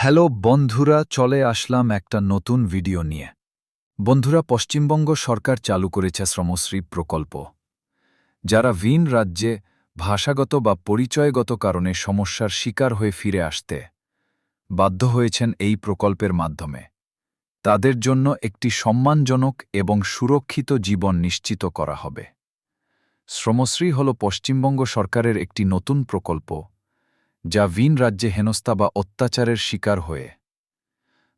Hello বন্ধুরা, চলে আসলাম একটা নতুন ভিডিও নিয়ে। বন্ধুরা, পশ্চিমবঙ্গ সরকার চালু করেছে শ্রমশ্রী প্রকল্প। যারা ভিন রাজ্যে ভাষাগত বা পরিচয়গত কারণে সমস্যার শিকার হয়ে ফিরে আসতে বাধ্য হয়েছেন এই প্রকল্পের মাধ্যমে। তাদের জন্য একটি সম্মানজনক এবং সুরক্ষিত জীবন নিশ্চিত করা হবে। শ্রমশ্রী হল পশ্চিমবঙ্গ সরকারের একটি নতুন প্রকল্প। যা ভিন রাজ্যে হেনস্থা বা অত্যাচারের শিকার হয়ে।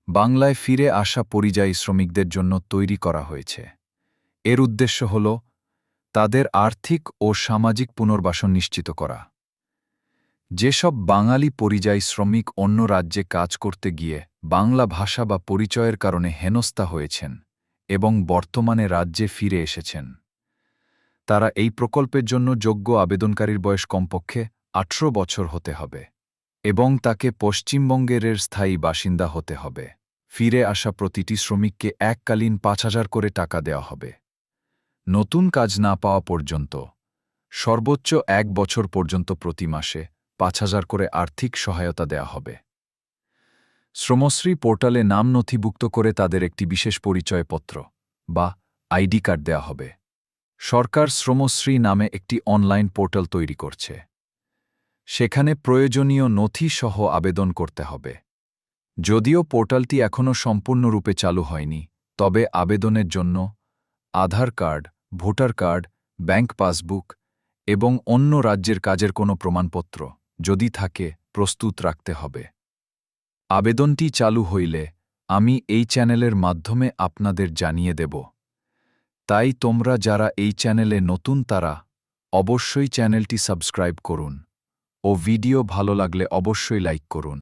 বাংলায় ফিরে আসা পরিযায়ী শ্রমিকদের জন্য তৈরি করা হয়েছে। এর উদ্দেশ্য হল তাদের আর্থিক ও সামাজিক পুনর্বাসন নিশ্চিত করা। যেসব বাঙালি পরিযায়ী শ্রমিক অন্য রাজ্যে কাজ করতে গিয়ে বাংলা ভাষা বা পরিচয়ের কারণে হেনস্থা হয়েছেন এবং বর্তমানে রাজ্যে ফিরে এসেছেন। তারা এই প্রকল্পের জন্য যোগ্য আবেদনকারীর বয়স কমপক্ষে আঠেরো বছর হতে হবে এবং তাকে পশ্চিমবঙ্গের স্থায়ী বাসিন্দা হতে হবে। ফিরে আসা প্রতিটি শ্রমিককে এককালীন পাঁচ হাজার করে টাকা দেওয়া হবে। নতুন কাজ না পাওয়া পর্যন্ত, সর্বোচ্চ এক বছর পর্যন্ত প্রতি মাসে পাঁচ হাজার করে আর্থিক সহায়তা দেওয়া হবে। শ্রমশ্রী পোর্টালে নাম নথিভুক্ত করে তাদের একটি বিশেষ পরিচয়পত্র বা আইডি কার্ড দেওয়া হবে। সরকার শ্রমশ্রী নামে একটি অনলাইন পোর্টাল তৈরি করছে। সেখানে প্রয়োজনীয় নথি সহ আবেদন করতে হবে। যদিও পোর্টালটি এখনও সম্পূর্ণরূপে চালু হয়নি, তবে আবেদনের জন্য Aadhaar card, voter card, bank passbook এবং অন্য রাজ্যের কাজের কোনো প্রমাণপত্র যদি থাকে, প্রস্তুত রাখতে হবে। আবেদনটি চালু হইলে আমি এই চ্যানেলের মাধ্যমে আপনাদের জানিয়ে দেব। তাই তোমরা যারা এই চ্যানেলে নতুন তারা অবশ্যই চ্যানেলটি সাবস্ক্রাইব করুন। ও ভিডিও ভালো লাগলে অবশ্যই লাইক করুন।